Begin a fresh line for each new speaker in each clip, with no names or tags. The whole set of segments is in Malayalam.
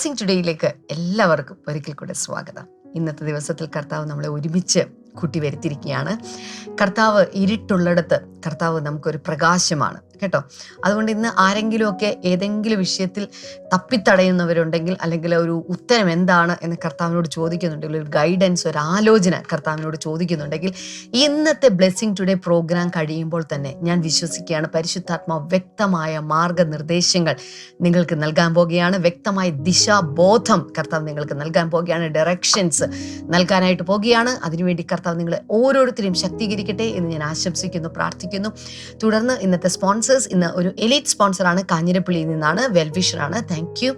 ബ്ലെസ്സിങ് ടുഡേയിലേക്ക് എല്ലാവർക്കും ഒരിക്കൽ കൂടെ സ്വാഗതം. ഇന്നത്തെ ദിവസത്തിൽ കർത്താവ് നമ്മളെ ഒരുമിച്ച് കൂട്ടി വരുത്തിയിരിക്കുകയാണ്. കർത്താവ് ഇരുട്ടുള്ളിടത്ത് കർത്താവ് നമുക്കൊരു പ്രകാശമാണ് കേട്ടോ? അതുകൊണ്ട് ഇന്ന് ആരെങ്കിലുമൊക്കെ ഏതെങ്കിലും വിഷയത്തിൽ തപ്പിത്തടയുന്നവരുണ്ടെങ്കിൽ അല്ലെങ്കിൽ ഒരു ഉത്തരം എന്താണ് എന്ന് കർത്താവിനോട് ചോദിക്കുന്നുണ്ടെങ്കിൽ ഒരു ഗൈഡൻസ് ഒരു ആലോചന കർത്താവിനോട് ചോദിക്കുന്നുണ്ടെങ്കിൽ ഇന്നത്തെ ബ്ലെസ്സിങ് ടുഡേ പ്രോഗ്രാം കഴിയുമ്പോൾ തന്നെ ഞാൻ വിശ്വസിക്കുകയാണ് പരിശുദ്ധാത്മാവ് വ്യക്തമായ മാർഗനിർദ്ദേശങ്ങൾ നിങ്ങൾക്ക് നൽകാൻ പോകുകയാണ്. വ്യക്തമായ ദിശാബോധം കർത്താവ് നിങ്ങൾക്ക് നൽകാൻ പോകുകയാണ് ഡയറക്ഷൻസ് നൽകാനായിട്ട് പോകുകയാണ്. അതിനുവേണ്ടി നിങ്ങളെ ഓരോരുത്തരെയും ശക്തീകരിക്കട്ടെ എന്ന് ഞാൻ ആശംസിക്കുന്നു പ്രാർത്ഥിക്കുന്നു. തുടർന്ന് ഇന്നത്തെ സ്പോൺസേഴ്സ് ഇന്ന് ഒരു എലീറ്റ് സ്പോൺസറാണ് കാഞ്ഞിരപ്പള്ളിയിൽ നിന്നാണ് വെൽവിഷറാണ് താങ്ക് യു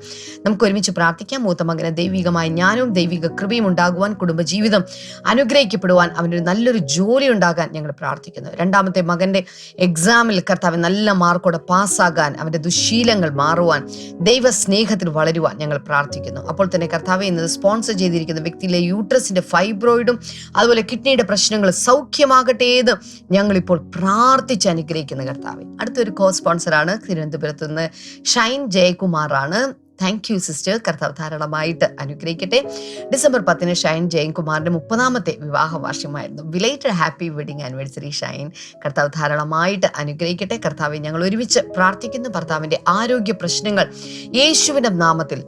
നമുക്ക് ഒരുമിച്ച് പ്രാർത്ഥിക്കാം. മൂത്ത മകന് ദൈവികമായ ജ്ഞാനവും ദൈവിക കൃപയും ഉണ്ടാകുവാൻ കുടുംബജീവിതം അനുഗ്രഹിക്കപ്പെടുവാൻ അവനൊരു നല്ലൊരു ജോലി ഉണ്ടാകാൻ ഞങ്ങൾ പ്രാർത്ഥിക്കുന്നു. രണ്ടാമത്തെ മകന്റെ എക്സാമിൽ കർത്താവ് നല്ല മാർക്കോടെ പാസ്സാകാൻ അവന്റെ ദുശീലങ്ങൾ മാറുവാൻ ദൈവ സ്നേഹത്തിൽ വളരുവാൻ ഞങ്ങൾ പ്രാർത്ഥിക്കുന്നു. അപ്പോൾ തന്നെ കർത്താവ് ഇന്നത് സ്പോൺസർ ചെയ്തിരിക്കുന്ന വ്യക്തിയിലെ യൂട്രസിന്റെ ഫൈബ്രോയിഡും അതുപോലെ കിഡ്നിയുടെ പ്രശ്നങ്ങൾ സൗഖ്യമാകട്ടെ എന്ന് ഞങ്ങളിപ്പോൾ പ്രാർത്ഥിച്ച് അനുഗ്രഹിക്കുന്ന കർത്താവ്. അടുത്തൊരു കോ സ്പോൺസറാണ് തിരുവനന്തപുരത്ത് നിന്ന് ഷൈൻ ജയകുമാറാണ്. താങ്ക് യു സിസ്റ്റർ കർത്താവ് ധാരാളമായിട്ട് അനുഗ്രഹിക്കട്ടെ. ഡിസംബർ പത്തിന് ഷൈൻ ജയൻകുമാറിന്റെ മുപ്പതാമത്തെ വിവാഹ വാർഷികമായിരുന്നു belated happy wedding anniversary Shine. കർത്താവ് ധാരാളമായിട്ട് അനുഗ്രഹിക്കട്ടെ. കർത്താവെ ഞങ്ങൾ ഒരുമിച്ച് പ്രാർത്ഥിക്കുന്നു. ഭർത്താവിന്റെ ആരോഗ്യ പ്രശ്നങ്ങൾ യേശുവിന്റെ നാമത്തിൽ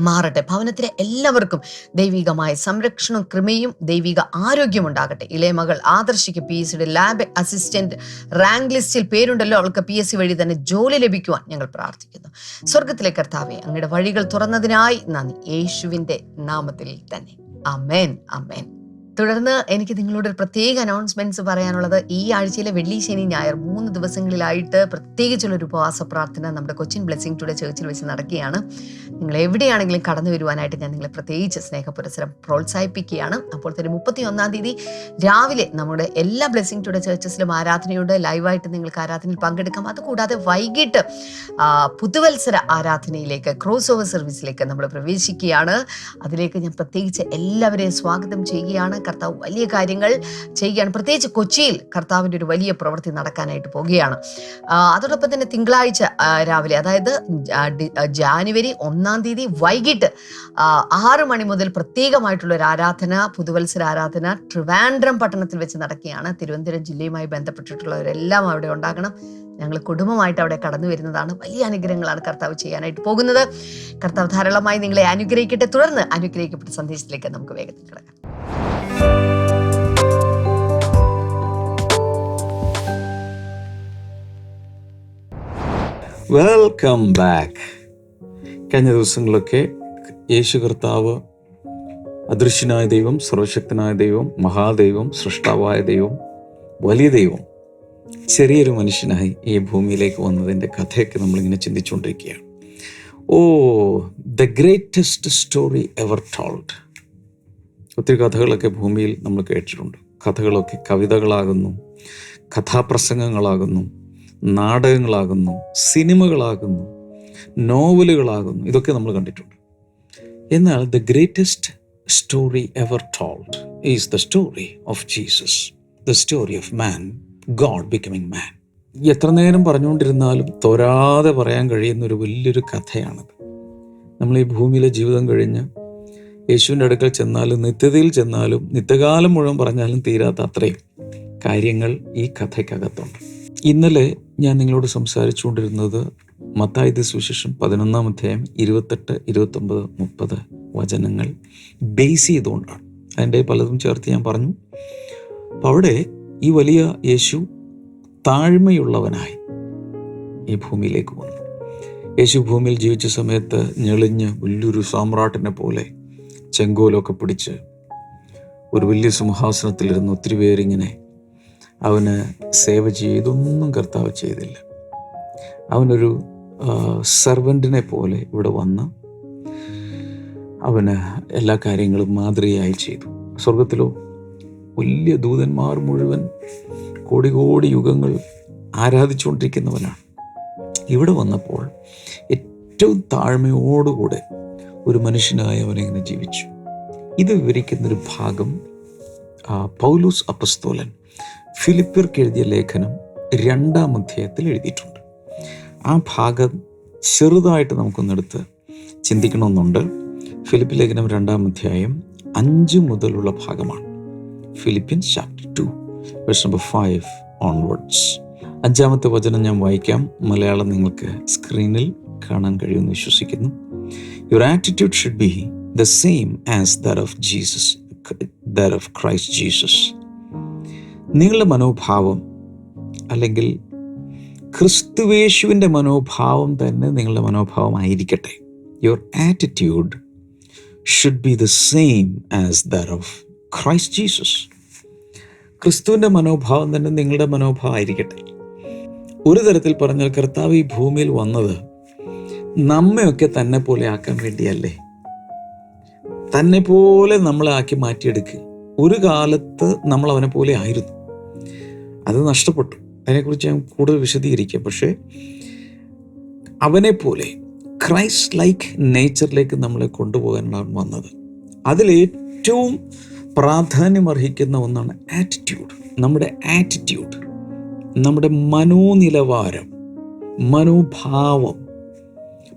മാറട്ടെ. ഭവനത്തിലെ എല്ലാവർക്കും ദൈവികമായ സംരക്ഷണവും കൃമയും ദൈവിക ആരോഗ്യം ഉണ്ടാകട്ടെ. ഇളയ മകൾ ആദർശിക്ക് പി എസ് സിയുടെ ലാബ് അസിസ്റ്റന്റ് റാങ്ക് ലിസ്റ്റിൽ പേരുണ്ടല്ലോ. അവൾക്ക് പി എസ് സി വഴി തന്നെ ജോലി ലഭിക്കുവാൻ ഞങ്ങൾ പ്രാർത്ഥിക്കുന്നു. സ്വർഗത്തിലെ കർത്താവെ അങ്ങയുടെ വഴികൾ തുറന്നതിനായി നന്ദി. യേശുവിന്റെ നാമത്തിൽ തന്നെ. അമേൻ അമേൻ തുടർന്ന് എനിക്ക് നിങ്ങളോട് ഒരു പ്രത്യേക അനൗൺസ്മെന്റ്സ് പറയാനുള്ളത് ഈ ആഴ്ചയിലെ വെള്ളി ശനി ഞായർ മൂന്ന് ദിവസങ്ങളിലായിട്ട് പ്രത്യേകിച്ചുള്ള ഒരു ഉപവാസ പ്രാർത്ഥന നമ്മുടെ കൊച്ചിൻ ബ്ലെസ്സിംഗ് ടുഡേ ചേർച്ചിൽ വെച്ച് നടക്കുകയാണ്. നിങ്ങൾ എവിടെയാണെങ്കിലും കടന്നു വരുവാനായിട്ട് ഞാൻ നിങ്ങളെ പ്രത്യേകിച്ച് സ്നേഹപുരസരം പ്രോത്സാഹിപ്പിക്കുകയാണ്. അപ്പോൾ തന്നെ മുപ്പത്തി ഒന്നാം തീയതി രാവിലെ നമ്മുടെ എല്ലാ ബ്ലെസ്സിംഗ് ടുഡേ ചേർച്ചസിലും ആരാധനയുണ്ട് ലൈവായിട്ട് നിങ്ങൾക്ക് ആരാധനയിൽ പങ്കെടുക്കാം. അതുകൂടാതെ വൈകിട്ട് പുതുവത്സര ആരാധനയിലേക്ക് ക്രോസ് ഓവർ സർവീസിലേക്ക് നമ്മൾ പ്രവേശിക്കുകയാണ്. അതിലേക്ക് ഞാൻ പ്രത്യേകിച്ച് എല്ലാവരെയും സ്വാഗതം ചെയ്യുകയാണ്. കർത്താവ് വലിയ കാര്യങ്ങൾ ചെയ്യുകയാണ്. പ്രത്യേകിച്ച് കൊച്ചിയിൽ കർത്താവിന്റെ ഒരു വലിയ പ്രവൃത്തി നടക്കാനായിട്ട് പോവുകയാണ് അതോടൊപ്പം തന്നെ തിങ്കളാഴ്ച രാവിലെ അതായത് ജാനുവരി ഒന്നാം തീയതി വൈകിട്ട് ആറ് മണി മുതൽ പ്രത്യേകമായിട്ടുള്ള ഒരു ആരാധന പുതുവത്സര ആരാധന ട്രിവാൻഡ്രം പട്ടണത്തിൽ വെച്ച് നടക്കുകയാണ്. തിരുവനന്തപുരം ജില്ലയുമായി ബന്ധപ്പെട്ടിട്ടുള്ളവരെല്ലാം അവിടെ ഉണ്ടാകണം. ഞങ്ങൾ കുടുംബമായിട്ട് അവിടെ കടന്നു വരുന്നതാണ്. വലിയ അനുഗ്രഹങ്ങളാണ് കർത്താവ് ചെയ്യാനായിട്ട് പോകുന്നത്. കർത്താവ് ധാരാളമായി നിങ്ങളെ അനുഗ്രഹിക്കട്ടെ. തുടർന്ന് അനുഗ്രഹിക്കപ്പെട്ട സന്ദേശത്തിലേക്ക് നമുക്ക് വേഗത്തിൽ കിടക്കാം.
വെൽക്കം ബാക്ക് കഴിഞ്ഞ ദിവസങ്ങളൊക്കെ യേശു കർത്താവ് അദൃശ്യനായ ദൈവം സർവശക്തനായ ദൈവം മഹാദൈവം സൃഷ്ടാവായ ദൈവം വലിയ ദൈവം ചെറിയൊരു മനുഷ്യനായി ഈ ഭൂമിയിലേക്ക് വന്നതിന്റെ കഥയൊക്കെ നമ്മളിങ്ങനെ ചിന്തിച്ചുകൊണ്ടിരിക്കുകയാണ്. ഓ the greatest story ever told ഒത്തിരി കഥകളൊക്കെ ഭൂമിയിൽ നമ്മൾ കേട്ടിട്ടുണ്ട്. കഥകളൊക്കെ കവിതകളാകുന്നു കഥാപ്രസംഗങ്ങളാകുന്നു നാടകങ്ങളാകുന്നു സിനിമകളാകുന്നു നോവലുകളാകുന്നു ഇതൊക്കെ നമ്മൾ കണ്ടിട്ടുണ്ട്. എന്നാൽ the greatest story ever told is the story of Jesus the story of man god becoming man എത്ര നേരം പറഞ്ഞുകൊണ്ടിരുന്നാലും തോരാതെ പറയാൻ കഴിയുന്ന ഒരു വലിയൊരു കഥയാണത്. നമ്മൾ ഈ ഭൂമിയിലെ ജീവിതം കഴിഞ്ഞ് യേശുവിന്റെ അടുക്കൽ ചെന്നാലും നിത്യതയിൽ ചെന്നാലും നിത്യകാലം മുഴുവൻ പറഞ്ഞാലും തീരാത്ത അത്രയും കാര്യങ്ങൾ ഈ കഥയ്ക്കകത്തുണ്ട്. ഇന്നലെ ഞാൻ നിങ്ങളോട് സംസാരിച്ചുകൊണ്ടിരുന്നത് മത്തായത് സുശേഷം പതിനൊന്നാം അധ്യായം ഇരുപത്തെട്ട് ഇരുപത്തൊമ്പത് മുപ്പത് വചനങ്ങൾ ബേസ് ചെയ്തുകൊണ്ടാണ്. അതിന്റെ പലതും ചേർത്ത് ഞാൻ പറഞ്ഞു. അപ്പോൾ അവിടെ ഈ വലിയ യേശു താഴ്മയുള്ളവനായി ഈ ഭൂമിയിലേക്ക് വന്നു. യേശു ഭൂമിയിൽ ജീവിച്ച സമയത്ത് ഞെളിഞ്ഞ് വലിയൊരു സാമ്രാട്ടിനെ പോലെ ചെങ്കോലൊക്കെ പിടിച്ച് ഒരു വലിയ സിംഹാസനത്തിലിരുന്ന് ഒത്തിരി പേരിങ്ങനെ അവന് സേവ ചെയ്തൊന്നും കർത്താവ് ചെയ്തില്ല. അവനൊരു സെർവന്റിനെ പോലെ ഇവിടെ വന്ന് അവന് എല്ലാ കാര്യങ്ങളും മാതൃകയായി ചെയ്തു. സ്വർഗത്തിലോ വലിയ ദൂതന്മാർ മുഴുവൻ കോടി കോടി യുഗങ്ങൾ ആരാധിച്ചുകൊണ്ടിരിക്കുന്നവനാണ് ഇവിടെ വന്നപ്പോൾ ഏറ്റവും താഴ്മയോടുകൂടെ ഒരു മനുഷ്യനായി അവനിങ്ങനെ ജീവിച്ചു. ഇത് വിവരിക്കുന്നൊരു ഭാഗം പൗലൂസ് അപ്പസ്തോലൻ ഫിലിപ്പിർക്ക് എഴുതിയ ലേഖനം രണ്ടാം അധ്യായത്തിൽ എഴുതിയിട്ടുണ്ട്. ആ ഭാഗം ചെറുതായിട്ട് നമുക്കൊന്നെടുത്ത് ചിന്തിക്കണമെന്നുണ്ട്. ഫിലിപ്പ് ലേഖനം രണ്ടാം അധ്യായം അഞ്ച് മുതലുള്ള ഭാഗമാണ്. Philippians chapter two verse number five onwards അഞ്ചാമത്തെ വചനം ഞാൻ വായിക്കാം. മലയാളം നിങ്ങൾക്ക് സ്ക്രീനിൽ കാണാൻ കഴിയുമെന്ന് വിശ്വസിക്കുന്നു. Your attitude should be the same as that of Jesus that of Christ Jesus നിങ്ങളുടെ മനോഭാവം അല്ലെങ്കിൽ ക്രിസ്തുവേശുവിന്റെ മനോഭാവം തന്നെ നിങ്ങളുടെ മനോഭാവം ആയിരിക്കട്ടെ your attitude should be the same as that of Christ Jesus ക്രിസ്തുവിന്റെ മനോഭാവം തന്നെ നിങ്ങളുടെ മനോഭാവം ആയിരിക്കട്ടെ. ഒരു തരത്തിൽ പറഞ്ഞാൽ കർത്താവ് ഈ ഭൂമിയിൽ വന്നത് നമ്മയൊക്കെ തന്നെ പോലെ ആക്കാൻ വേണ്ടിയല്ലേ? തന്നെ പോലെ നമ്മളെ ആക്കി മാറ്റിയെടുക്കുക ഒരു കാലത്ത് നമ്മൾ അവനെ പോലെ ആയിരുന്നു. അത് നഷ്ടപ്പെട്ടു. അതിനെക്കുറിച്ച് ഞാൻ കൂടുതൽ വിശദീകരിക്കാം. പക്ഷേ അവനെ പോലെ ക്രൈസ്റ്റ് ലൈക്ക് നേച്ചറിലേക്ക് നമ്മളെ കൊണ്ടുപോകാനാണ് വന്നത്. അതിലേറ്റവും പ്രാധാന്യമർഹിക്കുന്ന ഒന്നാണ് ആറ്റിറ്റ്യൂഡ് നമ്മുടെ ആറ്റിറ്റ്യൂഡ് നമ്മുടെ മനോനിലവാരം മനോഭാവം.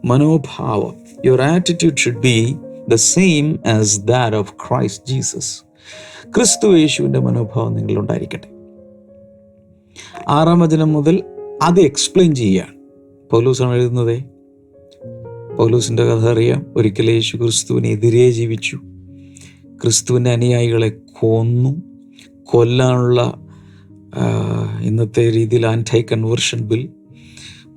മനോഭാവം. Your attitude should be the same as that of Christ Jesus ക്രിസ്തു യേശുവിന്റെ മനോഭാവം നിങ്ങളുണ്ടായിരിക്കട്ടെ ആറാം വചനം മുതൽ അത് എക്സ്പ്ലെയിൻ ചെയ്യുകയാണ്. പൗലൂസാണ് എഴുതുന്നത്. പൗലൂസിന്റെ കഥ അറിയാം. ഒരിക്കൽ യേശു ക്രിസ്തുവിനെതിരെ ജീവിച്ചു. ക്രിസ്തുവിന്റെ അനുയായികളെ കൊന്നു കൊല്ലാനുള്ള ഇന്നത്തെ രീതിയിൽ ആന്റൈ കൺവേർഷൻ ബിൽ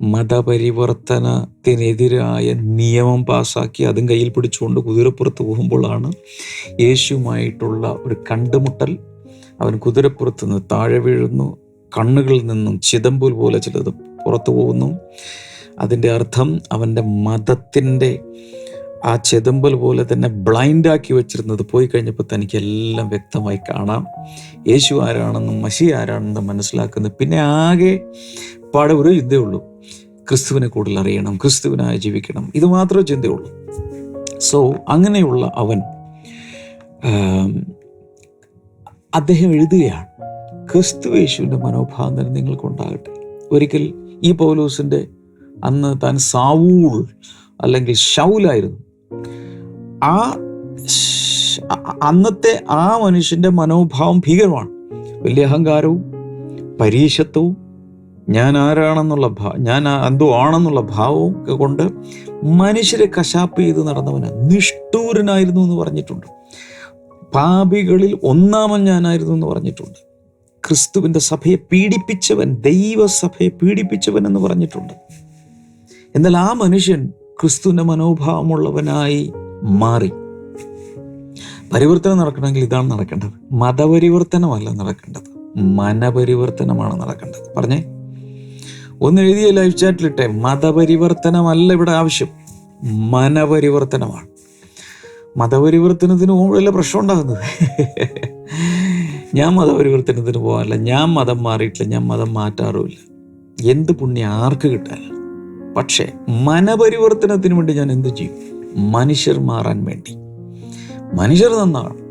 മതപരിവർത്തനത്തിനെതിരായ നിയമം പാസാക്കി അതും കയ്യിൽ പിടിച്ചുകൊണ്ട് കുതിരപ്പുറത്ത് പോകുമ്പോഴാണ് യേശുമായിട്ടുള്ള ഒരു കണ്ടുമുട്ടൽ. അവൻ കുതിരപ്പുറത്ത് നിന്ന് താഴെ വീഴുന്നു കണ്ണുകളിൽ നിന്നും ചിതമ്പൂൽ പോലെ ചിലത് പുറത്തു പോകുന്നു. അതിന്റെ അർത്ഥം അവന്റെ മതത്തിന്റെ ആ ചെതമ്പൽ പോലെ തന്നെ ബ്ലൈൻഡാക്കി വെച്ചിരുന്നത് പോയി കഴിഞ്ഞപ്പോൾ തനിക്ക് എല്ലാം വ്യക്തമായി കാണാം. യേശു ആരാണെന്നും മഷി ആരാണെന്നും മനസ്സിലാക്കുന്നു പിന്നെ ആകെ പാടെ ഒരു ചിന്തയുള്ളൂ. ക്രിസ്തുവിനെ കൂടുതൽ അറിയണം ക്രിസ്തുവിനായി ജീവിക്കണം. ഇത് മാത്രമേ ചിന്തയുള്ളൂ. സോ അങ്ങനെയുള്ള അവൻ അദ്ദേഹം എഴുതുകയാണ് ക്രിസ്തു യേശുവിന്റെ മനോഭാവം തന്നെ നിങ്ങൾക്കുണ്ടാകട്ടെ. ഒരിക്കൽ ഈ പൗലോസിന്റെ അന്ന് താൻ സാവൂൾ അല്ലെങ്കിൽ ഷൗലായിരുന്നു. ആ അന്നത്തെ ആ മനുഷ്യന്റെ മനോഭാവം ഭീകരമാണ്. വലിയ അഹങ്കാരവും പരീക്ഷത്വവും ഞാൻ ആരാണെന്നുള്ള ഭാ ഞാൻ എന്തോ ആണെന്നുള്ള ഭാവവും കൊണ്ട് മനുഷ്യരെ കശാപ്പ് ചെയ്ത് നടന്നവന്. നിഷ്ഠൂരനായിരുന്നു എന്ന് പറഞ്ഞിട്ടുണ്ട്. പാപികളിൽ ഒന്നാമൻ ഞാനായിരുന്നു എന്ന് പറഞ്ഞിട്ടുണ്ട്. ക്രിസ്തുവിന്റെ സഭയെ പീഡിപ്പിച്ചവൻ ദൈവസഭയെ പീഡിപ്പിച്ചവൻ എന്ന് പറഞ്ഞിട്ടുണ്ട്. എന്നാൽ ആ മനുഷ്യൻ ക്രിസ്തുവിന്റെ മനോഭാവമുള്ളവനായി മാറി. പരിവർത്തനം നടക്കണമെങ്കിൽ ഇതാണ് നടക്കേണ്ടത്. മതപരിവർത്തനമല്ല നടക്കേണ്ടത്. മനപരിവർത്തനമാണ് നടക്കേണ്ടത്. പറഞ്ഞേ? ഒന്ന് എഴുതിയ ലൈഫ് ചാറ്റിലിട്ടെ മതപരിവർത്തനമല്ല ഇവിടെ ആവശ്യം. മനപരിവർത്തനമാണ്. മതപരിവർത്തനത്തിന് പോകുമ്പോഴല്ല പ്രശ്നം ഉണ്ടാകുന്നത്? ഞാൻ മതപരിവർത്തനത്തിന് പോകാറില്ല. ഞാൻ മതം മാറിയിട്ടില്ല. ഞാൻ മതം മാറ്റാറുമില്ല. എന്ത് പുണ്യം? ആർക്ക് കിട്ടാനാണ്? പക്ഷേ മനപരിവർത്തനത്തിന് വേണ്ടി ഞാൻ എന്ത് ചെയ്യും? മനുഷ്യർ മാറാൻ വേണ്ടി. മനുഷ്യർ നന്നാണ്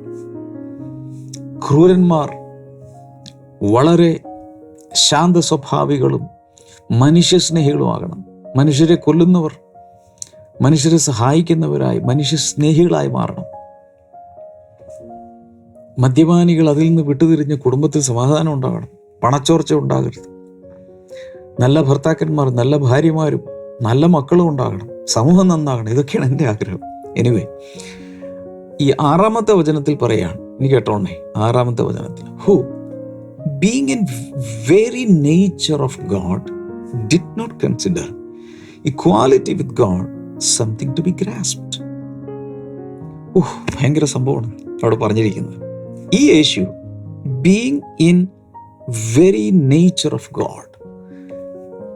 ക്രൂരന്മാർ വളരെ ശാന്ത സ്വഭാവികളും മനുഷ്യസ്നേഹികളുമാകണം മനുഷ്യരെ കൊല്ലുന്നവർ മനുഷ്യരെ സഹായിക്കുന്നവരായി മനുഷ്യ സ്നേഹികളായി മാറണം. മദ്യപാനികൾ അതിൽ നിന്ന് വിട്ടുതിരിഞ്ഞ് കുടുംബത്തിൽ സമാധാനം ഉണ്ടാകണം. പണച്ചോർച്ച ഉണ്ടാകരുത്. നല്ല ഭർത്താക്കന്മാർ നല്ല ഭാര്യമാരും നല്ല മക്കളും ഉണ്ടാകണം സമൂഹം നന്നാകണം ഇതൊക്കെയാണ് എന്റെ ആഗ്രഹം. എനിവേ ഈ ആറാമത്തെ വചനത്തിൽ പറയാണ് ഇനി കേട്ടോണേ ആറാമത്തെ വചനത്തിൽ. Who being in very nature of God did not consider equality with God something to be grasped ഓഹ് ഭയങ്കര സംഭവമാണ് അവിടെ പറഞ്ഞിരിക്കുന്നത്. ഈ യേശു being in very nature of God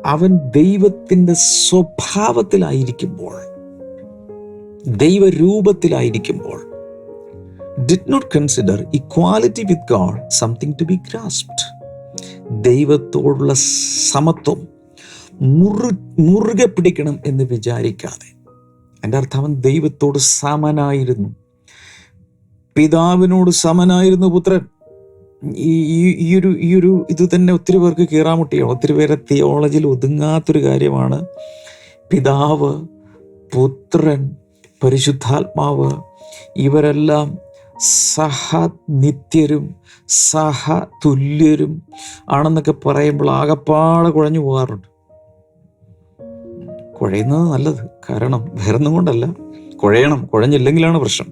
അവൻ ദൈവത്തിന്റെ സ്വഭാവത്തിലായിരിക്കുമ്പോൾ ദൈവരൂപത്തിലായിരിക്കുമ്പോൾ did not consider equality with God something to be grasped ദൈവത്തോടുള്ള സമത്വം മുറു മുറുകെ പിടിക്കണം എന്ന് വിചാരിക്കാതെ. എന്റെ അർത്ഥം അവൻ ദൈവത്തോട് സമനായിരുന്നു. പിതാവിനോട് സമനായിരുന്നു പുത്രൻ. ഈ ഈ- ഒരു ഈ ഒരു ഇത് തന്നെ ഒത്തിരി പേർക്ക് കീറാമുട്ടിയാണ്. ഒത്തിരി പേരെ തിയോളജിയിൽ ഒതുങ്ങാത്തൊരു കാര്യമാണ്. പിതാവ് പുത്രൻ പരിശുദ്ധാത്മാവ് ഇവരെല്ലാം സഹ നിത്യരും സഹ തുല്യരും ആണെന്നൊക്കെ പറയുമ്പോൾ ആകപ്പാടെ കുഴഞ്ഞു പോകാറുണ്ട്. കുഴയുന്നത് നല്ലത്. കാരണം വേറൊന്നും കൊണ്ടല്ല. കുഴയണം. കുഴഞ്ഞില്ലെങ്കിലാണ് പ്രശ്നം.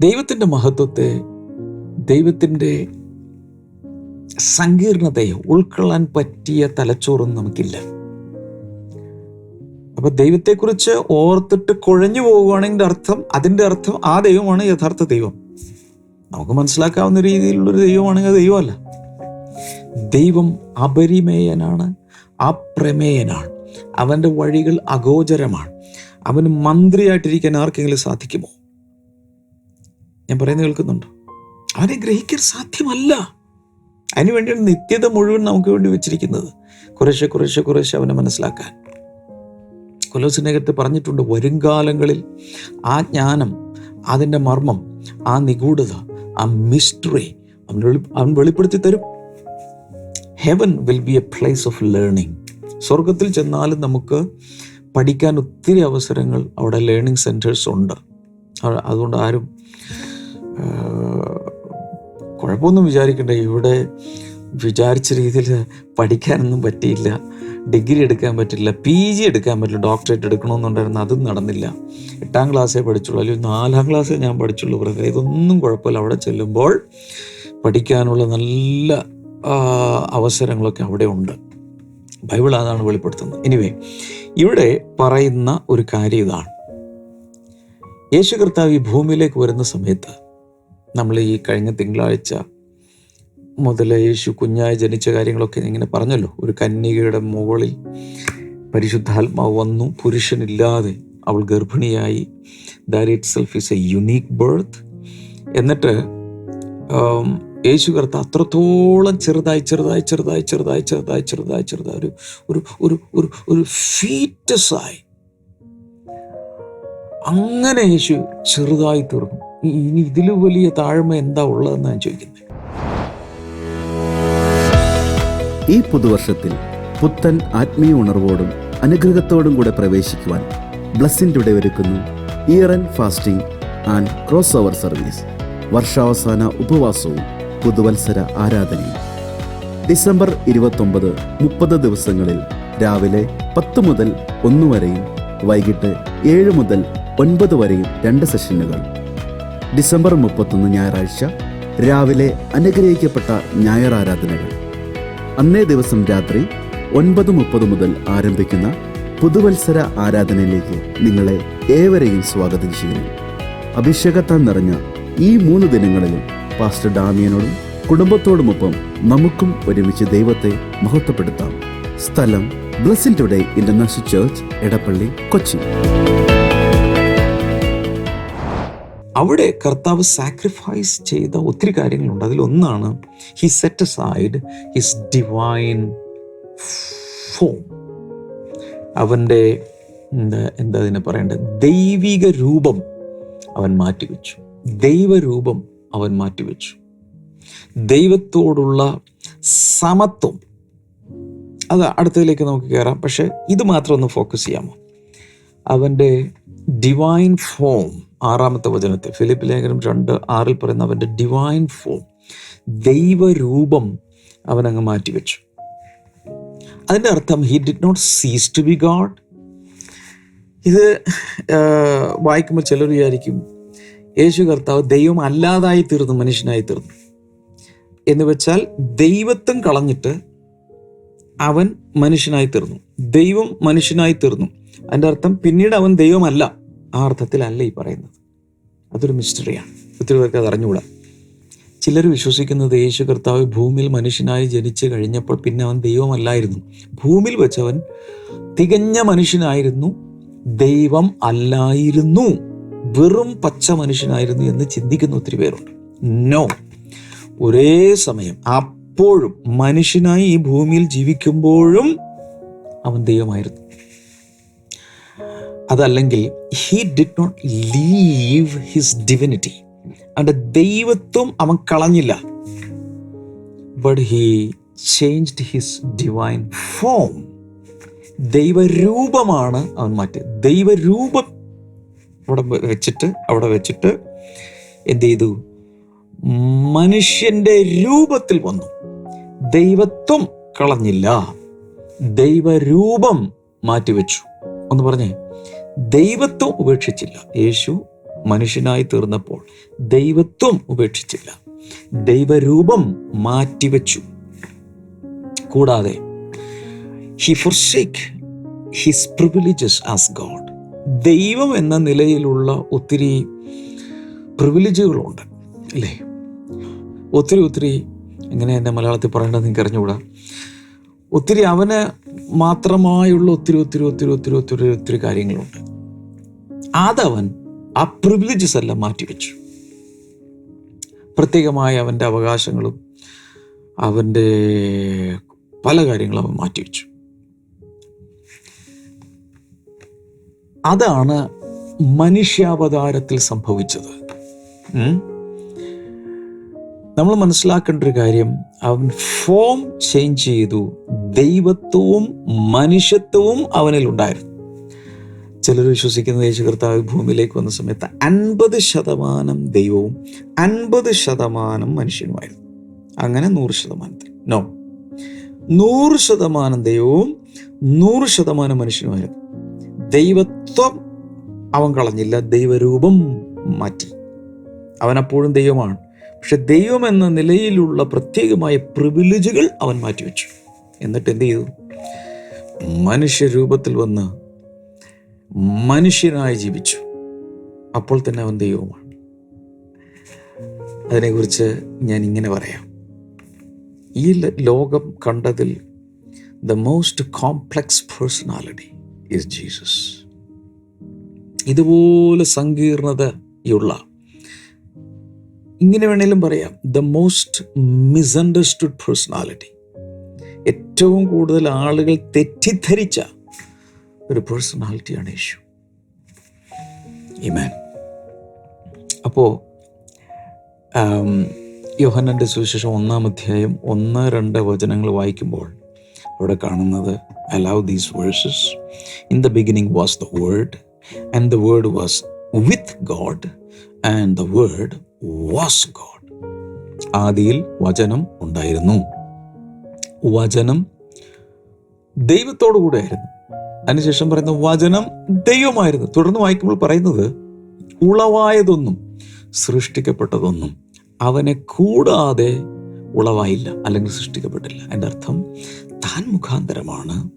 ദൈവത്തിന്റെ മഹത്വത്തെ ദൈവത്തിന്റെ സങ്കീർണതയെ ഉൾക്കൊള്ളാൻ പറ്റിയ തലച്ചോറും നമുക്കില്ല. അപ്പൊ ദൈവത്തെക്കുറിച്ച് ഓർത്തിട്ട് കുഴഞ്ഞു പോകുകയാണെങ്കിൽ അർത്ഥം അതിന്റെ അർത്ഥം ആ ദൈവമാണ് യഥാർത്ഥ ദൈവം. നമുക്ക് മനസ്സിലാക്കാവുന്ന രീതിയിലുള്ളൊരു ദൈവമാണെങ്കിൽ ദൈവമല്ല. ദൈവം അപരിമേയനാണ് അപ്രമേയനാണ്. അവന്റെ വഴികൾ അഗോചരമാണ്. അവന് മന്ത്രിയായിട്ടിരിക്കാൻ ആർക്കെങ്കിലും സാധിക്കുമോ? ഞാൻ പറയുന്നത് കേൾക്കുന്നുണ്ടോ? അവനെ ഗ്രഹിക്കാൻ സാധ്യമല്ല അതിനുവേണ്ടി നിത്യത മുഴുവൻ നമുക്ക് വേണ്ടി വെച്ചിരിക്കുന്നത്. കുറേശ്ശെ കുറേശ്ശെ കുറേശ്ശെ അവനെ മനസ്സിലാക്കാൻ. കൊലോസിനകത്ത് പറഞ്ഞിട്ടുണ്ട് വരുംകാലങ്ങളിൽ ആ ജ്ഞാനം അതിന്റെ മർമ്മം ആ നിഗൂഢത ആ മിസ്റ്ററി അവൻ അവൻ വെളിപ്പെടുത്തി തരും. Heaven will be a place of learning സ്വർഗത്തിൽ ചെന്നാലും നമുക്ക് പഠിക്കാൻ ഒത്തിരി അവസരങ്ങൾ അവിടെ ലേണിംഗ് സെന്റേഴ്സ് ഉണ്ട്. അതുകൊണ്ട് ആരും കുഴപ്പമൊന്നും വിചാരിക്കണ്ട. ഇവിടെ വിചാരിച്ച രീതിയിൽ പഠിക്കാനൊന്നും പറ്റിയില്ല. ഡിഗ്രി എടുക്കാൻ പറ്റില്ല. പി ജി എടുക്കാൻ പറ്റില്ല. ഡോക്ടറേറ്റ് എടുക്കണമെന്നുണ്ടായിരുന്നു. അതും നടന്നില്ല. എട്ടാം ക്ലാസ്സേ പഠിച്ചുള്ളൂ. അല്ലെങ്കിൽ നാലാം ക്ലാസ്സേ ഞാൻ പഠിച്ചുള്ളൂ. പ്രകൃതി ഇതൊന്നും കുഴപ്പമില്ല. അവിടെ ചെല്ലുമ്പോൾ പഠിക്കാനുള്ള നല്ല അവസരങ്ങളൊക്കെ അവിടെ ഉണ്ട്. ബൈബിൾ അതാണ് വെളിപ്പെടുത്തുന്നത്. എനിവേ ഇവിടെ പറയുന്ന ഒരു കാര്യം ഇതാണ്. യേശു കർത്താവ് ഈ ഭൂമിയിലേക്ക് വരുന്ന സമയത്ത് നമ്മൾ ഈ കഴിഞ്ഞ തിങ്കളാഴ്ച മുതൽ യേശു കുഞ്ഞായി ജനിച്ച കാര്യങ്ങളൊക്കെ ഇങ്ങനെ പറഞ്ഞല്ലോ. ഒരു കന്യകയുടെ മുകളിൽ പരിശുദ്ധാത്മാവ് വന്നു. പുരുഷനില്ലാതെ അവൾ ഗർഭിണിയായി. That itself is a unique birth എന്നിട്ട് യേശു കർത്ത അത്രത്തോളം ചെറുതായി ചെറുതായി ചെറുതായി ചെറുതായി ചെറുതായി ചെറുതായി ചെറുതായി ഒരു ഒരു ഒരു ഒരു ഫീറ്റസായി അങ്ങനെ യേശു ചെറുതായി തീർന്നു. ഇനി ഇതിലും വലിയ താഴ്മ എന്താ ഉള്ളതെന്ന് ഞാൻ ചോദിക്കുന്നത്.
ഈ പുതുവർഷത്തിൽ പുത്തൻ ആത്മീയ ഉണർവോടും അനുഗ്രഹത്തോടും കൂടെ പ്രവേശിക്കുവാൻ ബ്ലസ്സിന്റെ ഒരുക്കുന്നു year and fasting and cross over service. വർഷാവസാന ഉപവാസവും പുതുവത്സര ആരാധനയും. ഡിസംബർ ഇരുപത്തൊമ്പത് മുപ്പത് ദിവസങ്ങളിൽ രാവിലെ പത്ത് മുതൽ ഒന്ന് വരെയും വൈകിട്ട് ഏഴ് മുതൽ ഒൻപത് വരെയും രണ്ട് സെഷനുകൾ. ഡിസംബർ മുപ്പത്തൊന്ന് ഞായറാഴ്ച രാവിലെ അനുഗ്രഹിക്കപ്പെട്ട ഞായർ ആരാധനകൾ അന്നേ ദിവസം രാത്രി ഒൻപത് മുപ്പത് മുതൽ ആരംഭിക്കുന്ന പുതുവത്സര ആരാധനയിലേക്ക് നിങ്ങളെ ഏവരെയും സ്വാഗതം ചെയ്യുന്നു. അഭിഷേകത്താൻ നിറഞ്ഞ ഈ മൂന്ന് ദിനങ്ങളിലും പാസ്റ്റർ ഡാമിയനോടും കുടുംബത്തോടുമൊപ്പം നമുക്കും ഒരുമിച്ച് ദൈവത്തെ മഹത്വപ്പെടുത്താം. സ്ഥലം blessing today international church Edappally Kochi.
അവിടെ കർത്താവ് സാക്രിഫൈസ് ചെയ്ത ഒത്തിരി കാര്യങ്ങളുണ്ട്. അതിലൊന്നാണ് he set side his divine form അവന്റെ എന്താ എന്താ അതിനെ പറയേണ്ടത് ദൈവിക രൂപം അവൻ മാറ്റിവെച്ചു. ദൈവരൂപം അവൻ മാറ്റിവെച്ചു. ദൈവത്തോടുള്ള സമത്വം. അത് അടുത്തതിലേക്ക് നമുക്ക് കയറാം. പക്ഷെ ഇത് മാത്രം ഒന്ന് ഫോക്കസ് ചെയ്യാമോ? അവന്റെ ഡിവൈൻ ഫോം ആറാമത്തെ വചനത്തിൽ ഫിലിപ്പ് ലേഖനം രണ്ട് ആറിൽ പറയുന്ന അവന്റെ ഡിവൈൻ ഫോം ദൈവരൂപം അവനങ്ങ് മാറ്റിവെച്ചു. അതിന്റെ അർത്ഥം he did not cease to be God ഇത് വായിക്കുമ്പോൾ ചിലർ വിചാരിക്കും യേശു കർത്താവ് ദൈവം അല്ലാതായി തീർന്നു മനുഷ്യനായി തീർന്നു. എന്ന് വെച്ചാൽ ദൈവത്വം കളഞ്ഞിട്ട് അവൻ മനുഷ്യനായി തീർന്നു. ദൈവം മനുഷ്യനായി തീർന്നു. അതിന്റെ അർത്ഥം പിന്നീട് അവൻ ദൈവമല്ല. ആ അർത്ഥത്തിലല്ല ഈ പറയുന്നത്. അതൊരു മിസ്റ്ററിയാണ് ഒത്തിരി പേർക്ക് അത് അറിഞ്ഞുകൂടാ. ചിലർ വിശ്വസിക്കുന്നത് യേശു കർത്താവ് ഭൂമിയിൽ മനുഷ്യനായി ജനിച്ചു കഴിഞ്ഞപ്പോൾ പിന്നെ അവൻ ദൈവമല്ലായിരുന്നു. ഭൂമിയിൽ വെച്ചവൻ തികഞ്ഞ മനുഷ്യനായിരുന്നു ദൈവം അല്ലായിരുന്നു വെറും പച്ച മനുഷ്യനായിരുന്നു എന്ന് ചിന്തിക്കുന്ന ഒത്തിരി പേരുണ്ട്. നോ ഒരേ സമയം അപ്പോഴും മനുഷ്യനായി ഈ ഭൂമിയിൽ ജീവിക്കുമ്പോഴും അവൻ ദൈവമായിരുന്നു. അതല്ലെങ്കിൽ he did not leave his divinity അവന്റെ ദൈവത്വം അവൻ കളഞ്ഞില്ല. But he changed his divine form ദൈവരൂപമാണ് അവൻ മാറ്റിയത്. ദൈവരൂപം അവിടെ വെച്ചിട്ട് അവിടെ വെച്ചിട്ട് എന്ത് ചെയ്തു? മനുഷ്യന്റെ രൂപത്തിൽ വന്നു. ദൈവത്വം കളഞ്ഞില്ല. ദൈവരൂപം മാറ്റിവെച്ചു. ഒന്ന് പറഞ്ഞേ. ദൈവത്വം ഉപേക്ഷിച്ചില്ല. യേശു മനുഷ്യനായി തീർന്നപ്പോൾ ദൈവത്വം ഉപേക്ഷിച്ചില്ല. ദൈവരൂപം മാറ്റിവെച്ചു. കൂടാതെ he forsook his privileges as God ദൈവം എന്ന നിലയിലുള്ള ഒത്തിരി പ്രിവിലേജുകളുണ്ട് അല്ലേ? ഒത്തിരി ഒത്തിരി എങ്ങനെ എന്റെ മലയാളത്തിൽ പറയേണ്ടത് നിങ്ങൾക്ക് അറിഞ്ഞുകൂടാ ഒത്തിരി അവന് മാത്രമായുള്ള ഒത്തിരി ഒത്തിരി ഒത്തിരി ഒത്തിരി ഒത്തിരി ഒത്തിരി കാര്യങ്ങളുണ്ട്. അതവൻ ആ പ്രിവിലേജസ് എല്ലാം മാറ്റിവെച്ചു പ്രത്യേകമായ അവന്റെ അവകാശങ്ങളും അവന്റെ പല കാര്യങ്ങളും അവൻ മാറ്റിവെച്ചു അതാണ് മനുഷ്യാവതാരത്തിൽ സംഭവിച്ചത്. നമ്മൾ മനസ്സിലാക്കേണ്ട ഒരു കാര്യം അവൻ ഫോം ചേഞ്ച് ചെയ്തു ദൈവത്വവും മനുഷ്യത്വവും അവനിൽ ഉണ്ടായിരുന്നു. ചിലർ വിശ്വസിക്കുന്ന യേശു കർത്താവ് ഭൂമിയിലേക്ക് വന്ന സമയത്ത് അൻപത് ശതമാനം ദൈവവും അൻപത് ശതമാനം മനുഷ്യനുമായിരുന്നു. അങ്ങനെ നൂറ് ശതമാനത്തിൽ. നോ നൂറ് ശതമാനം ദൈവവും നൂറ് ശതമാനം മനുഷ്യനുമായിരുന്നു. ദൈവത്വം അവൻ കളഞ്ഞില്ല ദൈവരൂപം മാറ്റി. അവൻ അപ്പോഴും ദൈവമാണ്. പക്ഷെ ദൈവം എന്ന നിലയിലുള്ള പ്രത്യേകമായ പ്രിവിലേജുകൾ അവൻ മാറ്റിവെച്ചു. എന്നിട്ട് എന്ത് ചെയ്തു? മനുഷ്യരൂപത്തിൽ വന്ന് മനുഷ്യനായി ജീവിച്ചു. അപ്പോൾ തന്നെ അവൻ ദൈവമാണ് അതിനെക്കുറിച്ച് ഞാൻ ഇങ്ങനെ പറയാം. ഈ ലോകം കണ്ടതിൽ the most complex personality is Jesus ഇതുപോലെ സങ്കീർണതയുള്ള ഇങ്ങനെ വേണേലും പറയാം. ദ മോസ്റ്റ് മിസ്അണ്ടർസ്റ്റുഡ് പേഴ്സണാലിറ്റി ഏറ്റവും കൂടുതൽ ആളുകൾ തെറ്റിദ്ധരിച്ച ഒരു പേഴ്സണാലിറ്റിയാണ് യേശു. ഇമാൻ അപ്പോൾ യോഹന്നന്റെ സുവിശേഷം ഒന്നാം അധ്യായം ഒന്ന് രണ്ട് വചനങ്ങൾ വായിക്കുമ്പോൾ അവിടെ കാണുന്നത് allow these verses in the beginning was the word and the word was with God and the word was God ആദിയിൽ വചനം ഉണ്ടായിരുന്നു. വചനം ദൈവത്തോടു കൂടെ ആയിരുന്നു. അതിനുശേഷം പറയുന്ന വചനം ദൈവമായിരുന്നു. തുടർന്ന് വായിക്കുമ്പോൾ പറയുന്നത് ഉളവായതൊന്നും സൃഷ്ടിക്കപ്പെട്ടതൊന്നും അവനെ കൂടാതെ ഉളവായില്ല അല്ലെങ്കിൽ സൃഷ്ടിക്കപ്പെട്ടില്ല. എന്റെ അർത്ഥം താൻ മുഖാന്തരമാണ്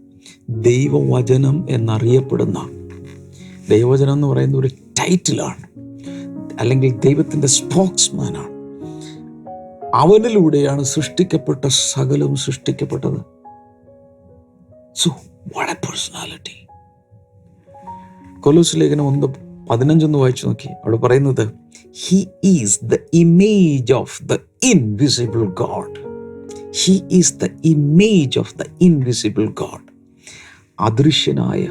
ദൈവവചനം എന്നറിയപ്പെടുന്ന. ദൈവവചനം എന്ന് പറയുന്ന ഒരു ടൈറ്റിലാണ് അല്ലെങ്കിൽ ദൈവത്തിന്റെ സ്പോക്സ്മാനാണ് അവനിലൂടെയാണ് സൃഷ്ടിക്കപ്പെട്ട സകലവും സൃഷ്ടിക്കപ്പെട്ടത്. സോ വാട്ട് എ പേഴ്സണാലിറ്റി കൊലോസ് ലേഖനം ഒന്ന് പതിനഞ്ചൊന്ന് വായിച്ചു നോക്കി. അവിടെ പറയുന്നത് he is the image of the invisible God he is the image of the invisible God അദൃശ്യനായ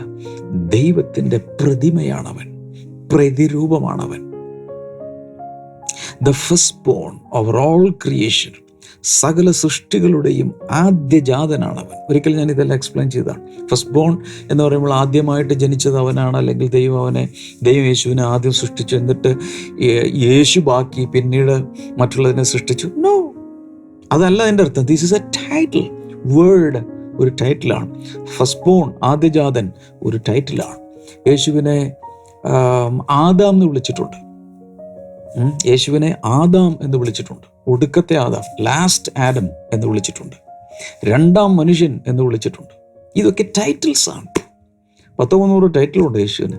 ദൈവത്തിന്റെ പ്രതിമയാണവൻ പ്രതിരൂപമാണവൻ. The first born over all creation സകല സൃഷ്ടികളുടെയും ആദ്യജാതനാണവൻ. ഒരിക്കൽ ഞാൻ ഇതെല്ലാം എക്സ്പ്ലെയിൻ ചെയ്തതാണ്. ഫസ്റ്റ് ബോൺ എന്ന് പറയുമ്പോൾ ആദ്യമായിട്ട് ജനിച്ചത് അവനാണ് അല്ലെങ്കിൽ ദൈവം അവനെ ദൈവം യേശുവിനെ ആദ്യം സൃഷ്ടിച്ചു എന്നിട്ട് യേശു ബാക്കി പിന്നീട് മറ്റുള്ളതിനെ സൃഷ്ടിച്ചു. നോ അതല്ല എന്റെ അർത്ഥം. This is a title word ഒരു ടൈറ്റിലാണ് ഫസ്റ്റ് ബോൺ ആദ്യജാതൻ ഒരു ടൈറ്റിലാണ് യേശുവിനെ ആദാം എന്ന് വിളിച്ചിട്ടുണ്ട്. യേശുവിനെ ആദാം എന്ന് വിളിച്ചിട്ടുണ്ട്. ഒടുക്കത്തെ ആദാം ലാസ്റ്റ് ആഡം എന്ന് വിളിച്ചിട്ടുണ്ട്. രണ്ടാം മനുഷ്യൻ എന്ന് വിളിച്ചിട്ടുണ്ട്. ഇതൊക്കെ ടൈറ്റിൽസ് ആണ്. പത്തോ മുന്നൂറ് ടൈറ്റിലുണ്ട് യേശുവിന്.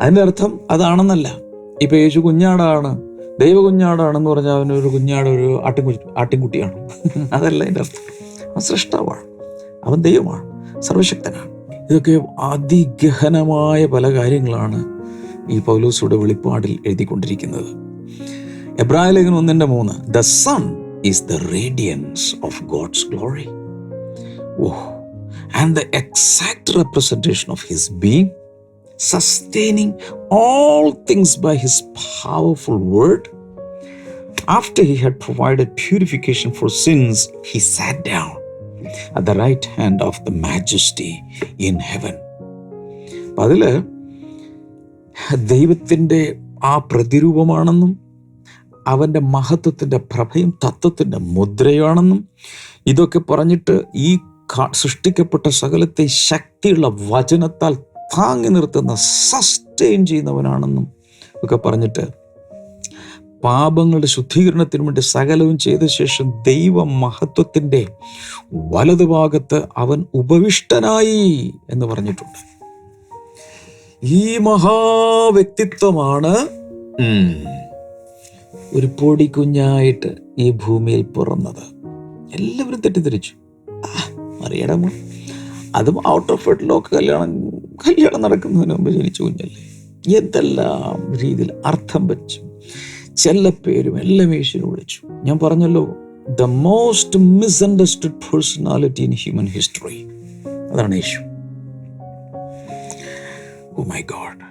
അതിന്റെ അർത്ഥം അതാണെന്നല്ല. ഇപ്പൊ യേശു കുഞ്ഞാടാണ് ദൈവ കുഞ്ഞാടാണെന്ന് പറഞ്ഞാൽ അവനൊരു കുഞ്ഞാട് ഒരു ആട്ടിൻകുട്ടി ആട്ടിൻകുട്ടിയാണ്. അതല്ല എന്റെ അർത്ഥം. അവൻ സൃഷ്ടാവാണ്. അവൻ ദൈവമാണ്. സർവശക്തനാണ്. ഇതൊക്കെ അതിഗഹനമായ പല കാര്യങ്ങളാണ് ഈ പൗലോസിയുടെ വെളിപ്പാടിൽ എഴുതിക്കൊണ്ടിരിക്കുന്നത് എബ്രായ ലേഖനം ഒന്നിന്റെ മൂന്ന് the son is the radiance of God's glory oh and the exact representation of his being sustaining all things by his powerful word. After he had provided purification for sins, he sat down at the right hand of the majesty in heaven. അപ്പം അതിൽ ദൈവത്തിന്റെ ആ പ്രതിരൂപമാണെന്നും അവന്റെ മഹത്വത്തിന്റെ പ്രഭയും തത്വത്തിന്റെ മുദ്രയാണെന്നും ഇതൊക്കെ പറഞ്ഞിട്ട് ഈ സൃഷ്ടിക്കപ്പെട്ട സകലത്തെ ശക്തിയുള്ള വചനത്താൽ താങ്ങി നിർത്തുന്ന സസ്റ്റെയിൻ ചെയ്യുന്നവനാണെന്നും ഒക്കെ പറഞ്ഞിട്ട് പാപങ്ങളുടെ ശുദ്ധീകരണത്തിന് വേണ്ടി സകലവും ചെയ്ത ശേഷം ദൈവ മഹത്വത്തിന്റെ വലതുഭാഗത്ത് അവൻ ഉപവിഷ്ടനായി എന്ന് പറഞ്ഞിട്ടുണ്ട്. ഈ മഹാവ്യക്തിത്വമാണ് ഒരു പൊടി കുഞ്ഞായിട്ട് ഈ ഭൂമിയിൽ പിറന്നത്. എല്ലാവരും തെറ്റിദ്ധരിച്ചു. അറിയണമോ അതും ഔട്ട് ഓഫ് വെഡ്ലോക്ക് കല്യാണം കല്യാണം നടക്കുന്നതിന് മുമ്പ് ജനിച്ച കുഞ്ഞല്ലേ? എന്തെല്ലാം രീതിയിൽ അർത്ഥം വെച്ചു. ചെല്ലപ്പേരും എല്ലാം യേശുവിനെ വിളിച്ചു. ഞാൻ പറഞ്ഞല്ലോ the most misunderstood personality in human history അതാണ് യേശു. ഓ മൈ ഗോഡ്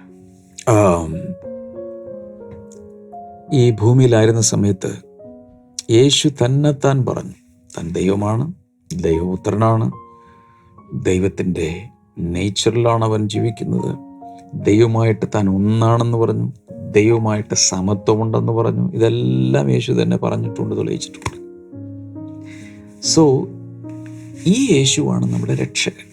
ഈ ഭൂമിയിലായിരുന്ന സമയത്ത് യേശു തന്നെത്താൻ പറഞ്ഞു തൻ ദൈവമാണ് ദൈവപുത്രനാണ് ദൈവത്തിന്റെ നേച്ചറിലാണ് അവൻ ജീവിക്കുന്നത്. ദൈവമായിട്ട് താൻ ഒന്നാണെന്ന് പറഞ്ഞു ദൈവമായിട്ട് സമത്വമുണ്ടെന്ന് പറഞ്ഞു. ഇതെല്ലാം യേശു തന്നെ പറഞ്ഞിട്ടുണ്ട് തെളിയിച്ചിട്ടുണ്ട്. സോ ഈ യേശുവാണ് നമ്മുടെ രക്ഷകൻ.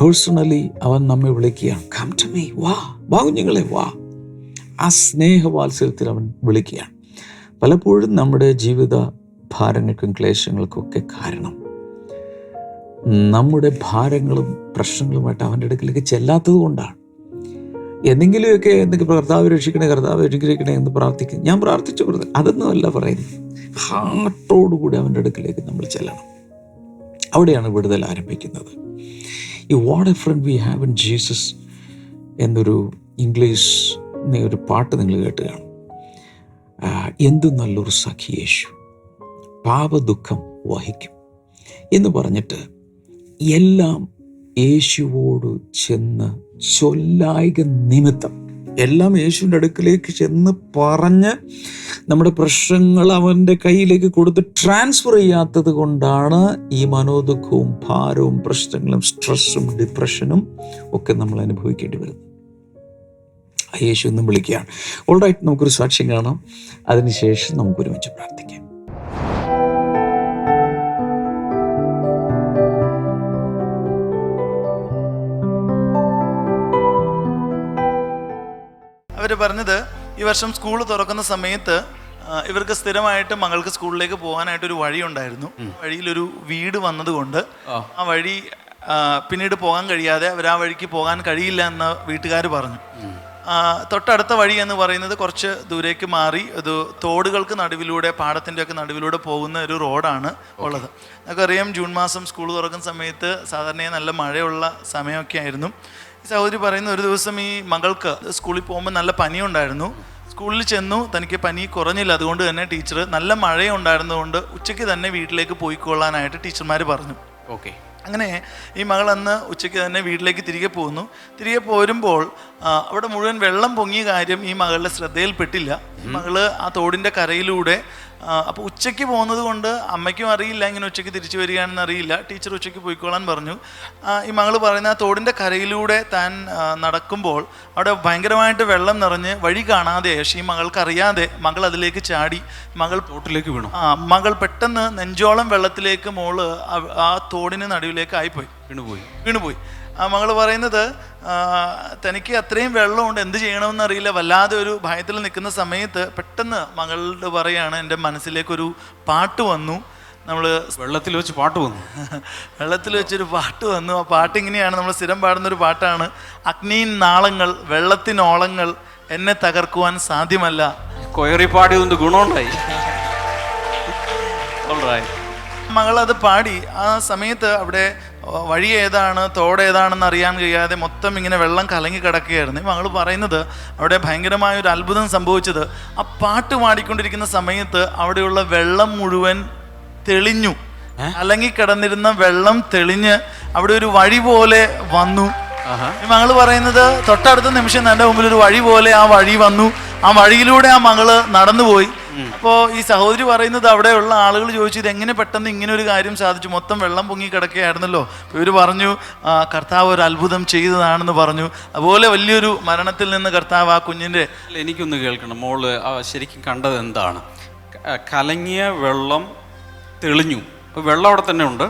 പേഴ്സണലി അവൻ നമ്മെ വിളിക്കുകയാണ്. കം ടു മീ വാ കുഞ്ഞുങ്ങളെ വാ. ആ സ്നേഹവാത്സല്യത്തിൽ അവൻ വിളിക്കുകയാണ്. പലപ്പോഴും നമ്മുടെ ജീവിത ഭാരങ്ങൾക്കും ക്ലേശങ്ങൾക്കൊക്കെ കാരണം നമ്മുടെ ഭാരങ്ങളും പ്രശ്നങ്ങളുമായിട്ട് അവന്റെ അടുക്കിലേക്ക് ചെല്ലാത്തത് കൊണ്ടാണ്. എന്തെങ്കിലുമൊക്കെ എന്തെങ്കിലും കർത്താവ് രക്ഷിക്കണേ കർത്താവ് രക്ഷിക്കണേ എന്ന് പ്രാർത്ഥിക്കും. ഞാൻ പ്രാർത്ഥിച്ചു കൊടുത്തു അതൊന്നും അല്ല പറയുന്നത് ഹാർട്ടോടുകൂടി അവന്റെ അടുക്കിലേക്ക് നമ്മൾ ചെല്ലണം. അവിടെയാണ് വിടുതൽ ആരംഭിക്കുന്നത്. ഈ what a friend we have in Jesus എന്നൊരു ഇംഗ്ലീഷ് ഒരു പാട്ട് നിങ്ങൾ കേട്ട് കാണും എന്തു നല്ലൊരു സഖി യേശു. പാപദുഃഖം വഹിക്കും. എന്ന് പറഞ്ഞിട്ട് എല്ലാം യേശുവോട് ചെന്ന് ചൊല്ലായിക നിമിത്തം എല്ലാം യേശുവിന്റെ അടുക്കിലേക്ക് ചെന്ന് പറഞ്ഞ് നമ്മുടെ പ്രശ്നങ്ങൾ അവന്റെ കയ്യിലേക്ക് കൊടുത്ത് ട്രാൻസ്ഫർ ചെയ്യാത്തത് കൊണ്ടാണ് ഈ മനോദുഃഖവും ഭാരവും പ്രശ്നങ്ങളും സ്ട്രെസ്സും ഡിപ്രഷനും ഒക്കെ നമ്മൾ അനുഭവിക്കേണ്ടി വരുന്നത്. യേശു എന്നും വിളിക്കുകയാണ്. ഓൾറൈറ്റ് നമുക്കൊരു സാക്ഷ്യം കാണാം. അതിനുശേഷം നമുക്കൊരുമിച്ച് പ്രാർത്ഥിക്കാം.
അവർ പറഞ്ഞത് ഈ വർഷം സ്കൂൾ തുറക്കുന്ന സമയത്ത് ഇവർക്ക് സ്ഥിരമായിട്ട് മകൾക്ക് സ്കൂളിലേക്ക് പോകാനായിട്ട് ഒരു വഴി ഉണ്ടായിരുന്നു വഴിയിൽ ഒരു വീട് വന്നതുകൊണ്ട് ആ. വഴി പിന്നീട് പോകാൻ കഴിയാതെ അവർ ആ വഴിക്ക് പോകാൻ കഴിയില്ല എന്ന് വീട്ടുകാർ പറഞ്ഞു. തൊട്ടടുത്ത വഴി എന്ന് പറയുന്നത് കുറച്ച് ദൂരേക്ക് മാറി ഒരു തോടുകൾക്ക് നടുവിലൂടെ പാടത്തിന്റെ ഒക്കെ നടുവിലൂടെ പോകുന്ന ഒരു റോഡാണ് ഉള്ളത്. നമുക്കറിയാം ജൂൺ മാസം സ്കൂൾ തുറക്കുന്ന സമയത്ത് സാധാരണ നല്ല മഴയുള്ള സമയമൊക്കെ ആയിരുന്നു. സഹോദരി പറയുന്ന ഒരു ദിവസം ഈ മകൾക്ക് സ്കൂളിൽ പോകുമ്പോൾ നല്ല പനിയുണ്ടായിരുന്നു. സ്കൂളിൽ ചെന്നു തനിക്ക് പനി കുറഞ്ഞില്ല. അതുകൊണ്ട് തന്നെ ടീച്ചർ നല്ല മഴയുണ്ടായിരുന്നതുകൊണ്ട് ഉച്ചയ്ക്ക് തന്നെ വീട്ടിലേക്ക് പോയിക്കൊള്ളാനായിട്ട് ടീച്ചർമാർ പറഞ്ഞു.
ഓക്കെ.
അങ്ങനെ ഈ മകൾ അന്ന് ഉച്ചയ്ക്ക് തന്നെ വീട്ടിലേക്ക് തിരികെ പോകുന്നു തിരികെ പോരുമ്പോൾ അവിടെ മുഴുവൻ വെള്ളം പൊങ്ങിയ കാര്യം ഈ മകളുടെ ശ്രദ്ധയിൽപ്പെട്ടില്ല. മകൾ ആ തോടിന്റെ കരയിലൂടെ അപ്പോൾ ഉച്ചയ്ക്ക് പോകുന്നത് കൊണ്ട് അമ്മയ്ക്കും അറിയില്ല ഇങ്ങനെ ഉച്ചയ്ക്ക് തിരിച്ചു വരികയാണെന്ന് അറിയില്ല. ടീച്ചർ ഉച്ചയ്ക്ക് പോയിക്കോളാൻ പറഞ്ഞു. ഈ മകൾ പറയുന്ന ആ തോടിന്റെ കരയിലൂടെ താൻ നടക്കുമ്പോൾ അവിടെ ഭയങ്കരമായിട്ട് വെള്ളം നിറഞ്ഞ് വഴി കാണാതെ പക്ഷേ ഈ മകൾക്ക് അറിയാതെ മകൾ അതിലേക്ക് ചാടി. മകൾ
തോട്ടിലേക്ക് വീണു.
ആ മകൾ പെട്ടെന്ന് നെഞ്ചോളം വെള്ളത്തിലേക്ക് മോൾ ആ- ആ തോടിന് നടുവിലേക്ക് ആയിപ്പോയി.
വീണുപോയി.
വീണുപോയി. ആ മകൾ പറയുന്നത് തനിക്ക് അത്രയും വെള്ളമുണ്ട് എന്ത് ചെയ്യണമെന്ന് അറിയില്ല. വല്ലാതെ ഒരു ഭയത്തിൽ നിൽക്കുന്ന സമയത്ത് പെട്ടെന്ന് മകളുടെ പറയാണ് എന്റെ മനസ്സിലേക്കൊരു പാട്ട് വന്നു. നമ്മൾ
വെള്ളത്തിൽ വെച്ച് പാട്ട് വന്നു.
വെള്ളത്തിൽ വെച്ചൊരു പാട്ട് വന്നു. ആ പാട്ട് ഇങ്ങനെയാണ് നമ്മൾ സ്ഥിരം പാടുന്നൊരു പാട്ടാണ്. അഗ്നിയിൻ നാളങ്ങൾ വെള്ളത്തിനോളങ്ങൾ എന്നെ തകർക്കുവാൻ സാധ്യമല്ല.
കൊയറി പാടിയതുകൊണ്ട് ഗുണമുണ്ടായി.
മകൾ അത് പാടി. ആ സമയത്ത് അവിടെ വഴി ഏതാണ് തോട് ഏതാണെന്ന് അറിയാൻ കഴിയാതെ മൊത്തം ഇങ്ങനെ വെള്ളം കലങ്ങി കിടക്കുകയായിരുന്നു. ഇപ്പം മകൾ പറയുന്നത് അവിടെ ഭയങ്കരമായ ഒരു അത്ഭുതം സംഭവിച്ചത്. ആ പാട്ട് പാടിക്കൊണ്ടിരിക്കുന്ന സമയത്ത് അവിടെയുള്ള വെള്ളം മുഴുവൻ തെളിഞ്ഞു. അലങ്ങി കിടന്നിരുന്ന വെള്ളം തെളിഞ്ഞ് അവിടെ ഒരു വഴി പോലെ വന്നു. മകൾ പറയുന്നത് തൊട്ടടുത്ത നിമിഷം എന്റെ മുമ്പിൽ ഒരു വഴി പോലെ ആ വഴി വന്നു. ആ വഴിയിലൂടെ ആ മകൾ നടന്നുപോയി. അപ്പോൾ ഈ സഹോദരി പറയുന്നത് അവിടെയുള്ള ആളുകൾ ചോദിച്ചു ഇത് എങ്ങനെ പെട്ടെന്ന് ഇങ്ങനെ ഒരു കാര്യം സാധിച്ചു? മൊത്തം വെള്ളം പൊങ്ങി കിടക്കുകയായിരുന്നല്ലോ. ഇവർ പറഞ്ഞു "ആ, കർത്താവ് ഒരു അത്ഭുതം ചെയ്തതാണെന്ന് പറഞ്ഞു. അതുപോലെ വലിയൊരു മരണത്തിൽ നിന്ന് കർത്താവ് ആ
കുഞ്ഞിന്റെ എനിക്കൊന്ന് കേൾക്കണം. മോൾ ശരിക്കും കണ്ടത് എന്താണ്? കലങ്ങിയ വെള്ളം തെളിഞ്ഞു. അപ്പോൾ വെള്ളം അവിടെ തന്നെ ഉണ്ട്.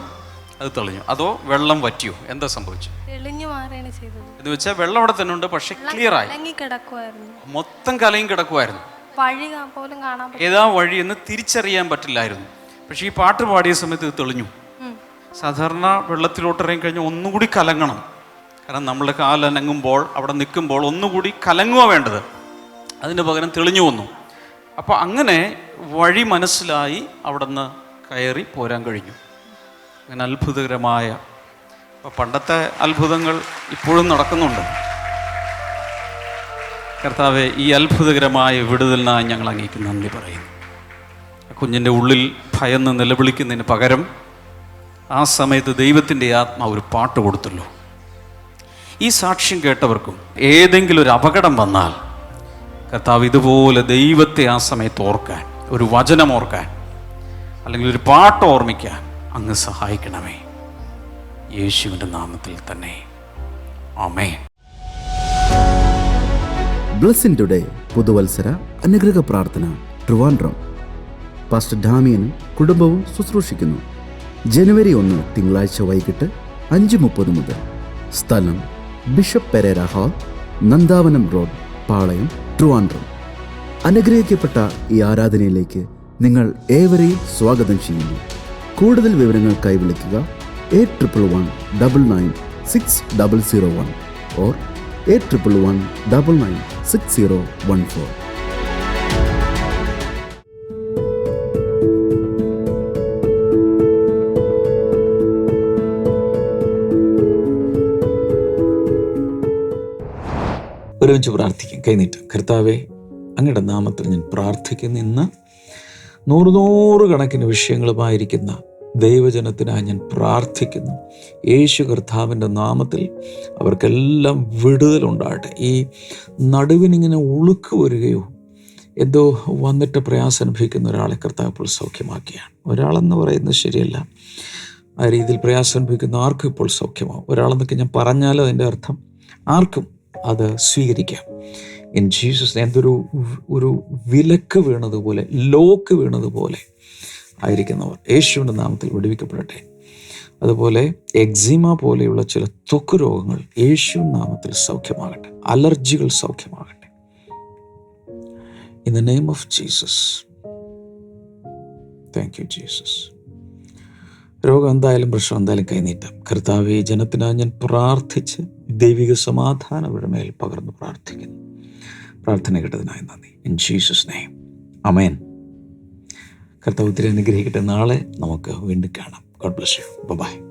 അത് തെളിഞ്ഞു. അതോ വെള്ളം വറ്റിയോ? എന്താ സംഭവിച്ചു
തെളിഞ്ഞു മാറുകയാണ് ചെയ്തത്.
എന്ന് വെച്ചാൽ വെള്ളം അവിടെ തന്നെ ഉണ്ട് പക്ഷെ ക്ലിയർ ആയി. മൊത്തം കലയും കിടക്കുമായിരുന്നു
വഴി എന്ന് പോലും കാണാൻ
ഏതാ വഴിയെന്ന് തിരിച്ചറിയാൻ പറ്റില്ലായിരുന്നു. പക്ഷേ ഈ പാട്ട് പാടിയ സമയത്ത് ഇത് തെളിഞ്ഞു. സാധാരണ വെള്ളത്തിലോട്ട് ഇറങ്ങി കഴിഞ്ഞാൽ ഒന്നുകൂടി കലങ്ങണം. കാരണം നമ്മൾ കാലനങ്ങുമ്പോൾ അവിടെ നിൽക്കുമ്പോൾ ഒന്നുകൂടി കലങ്ങുക വേണ്ടത്. അതിന് പകരം തെളിഞ്ഞു വന്നു. അപ്പോൾ അങ്ങനെ വഴി മനസ്സിലായി അവിടെ നിന്ന് കയറി പോരാൻ കഴിഞ്ഞു. അങ്ങനെ അത്ഭുതകരമായ പണ്ടത്തെ അത്ഭുതങ്ങൾ ഇപ്പോഴും നടക്കുന്നുണ്ട്. കർത്താവെ ഈ അത്ഭുതകരമായ വിടുതലിനായി ഞങ്ങൾ അങ്ങേക്ക് നന്ദി പറയുന്നു. കുഞ്ഞിന്റെ ഉള്ളിൽ ഭയന്ന് നിലവിളിക്കുന്നതിന് പകരം ആ സമയത്ത് ദൈവത്തിന്റെ ആത്മാ ഒരു പാട്ട് കൊടുത്തല്ലോ. ഈ സാക്ഷ്യം കേട്ടവർക്കും ഏതെങ്കിലും ഒരു അപകടം വന്നാൽ കർത്താവ് ഇതുപോലെ ദൈവത്തെ ആ സമയത്ത് ഓർക്കാൻ ഒരു വചനം ഓർക്കാൻ അല്ലെങ്കിൽ ഒരു പാട്ട് ഓർമ്മിക്കാൻ അങ്ങ് സഹായിക്കണമേ. യേശുവിന്റെ നാമത്തിൽ തന്നെ. ആമേ
ബ്ലസ്സിൻ ടുഡേ പുതുവത്സര അനുഗ്രഹ പ്രാർത്ഥന ട്രിവാൻഡ്രം. പാസ്റ്റർ ഡാമിയനും കുടുംബവും ശുശ്രൂഷിക്കുന്നു. ജനുവരി ഒന്ന് തിങ്കളാഴ്ച വൈകിട്ട് അഞ്ച് മുപ്പത് മുതൽ. സ്ഥലം bishop Pereira hall Nandavanam road Palayam Trivandrum. അനുഗ്രഹിക്കപ്പെട്ട ഈ ആരാധനയിലേക്ക് നിങ്ങൾ ഏവരെയും സ്വാഗതം ചെയ്യുന്നു. കൂടുതൽ വിവരങ്ങൾക്കായി വിളിക്കുക eight triple one double nine six double zero one or eight triple one double nine six zero one four
ഒരുമിച്ച് പ്രാർത്ഥിക്കും. കൈനീട്ടം. കർത്താവെ അങ്ങയുടെ നാമത്തിൽ ഞാൻ പ്രാർത്ഥിക്കുന്ന ഇന്ന്. നൂറ് നൂറ് കണക്കിന് വിഷയങ്ങളുമായിരിക്കുന്ന ദൈവജനത്തിനായി ഞാൻ പ്രാർത്ഥിക്കുന്നു. യേശു കർത്താവിന്റെ നാമത്തിൽ അവർക്കെല്ലാം വിടുതലുണ്ടാകട്ടെ ഈ നടുവിനിങ്ങനെ ഉളുക്ക് വരികയോ എന്തോ വന്നിട്ട് പ്രയാസം അനുഭവിക്കുന്ന ഒരാളെ കർത്താവ് സൗഖ്യമാക്കിയാണ്. ഒരാളെന്ന് പറയുന്നത് ശരിയല്ല. ആ രീതിയിൽ പ്രയാസം അനുഭവിക്കുന്ന ആർക്കും ഇപ്പോൾ സൗഖ്യമാവും. ഒരാളെന്നൊക്കെ ഞാൻ പറഞ്ഞാൽ അതിന്റെ അർത്ഥം ആർക്കും അത് സ്വീകരിക്കാം. ഇൻ ജീസസ് എന്തൊരു ഒരു വിലക്ക് വീണതുപോലെ ലോക്ക് വീണതുപോലെ ആയിരിക്കുന്നവർ. യേശുവിന്റെ നാമത്തിൽ വിടുവിക്കപ്പെടട്ടെ. അതുപോലെ എക്സിമ പോലെയുള്ള ചില ത്വക്ക് രോഗങ്ങൾ യേശു നാമത്തിൽ സൗഖ്യമാകട്ടെ. അലർജികൾ സൗഖ്യമാകട്ടെ. In the name of Jesus thank you Jesus രോഗം എന്തായാലും പ്രശ്നം എന്തായാലും കൈനീട്ടാം. കർത്താവ് ഈ ജനത്തിനായി ഞാൻ പ്രാർത്ഥിച്ച് ദൈവിക സമാധാനം ഇവിടെ പകർന്ന് പ്രാർത്ഥിക്കുന്നു. പ്രാർത്ഥന കേട്ടതിനായി നന്ദി. ഇൻ ജീസസ് നെയ്മ് അമേൻ കർത്താവ് ഒത്തിരി അനുഗ്രഹിക്കട്ടെ നാളെ നമുക്ക് വീണ്ടും കാണാം. God bless you by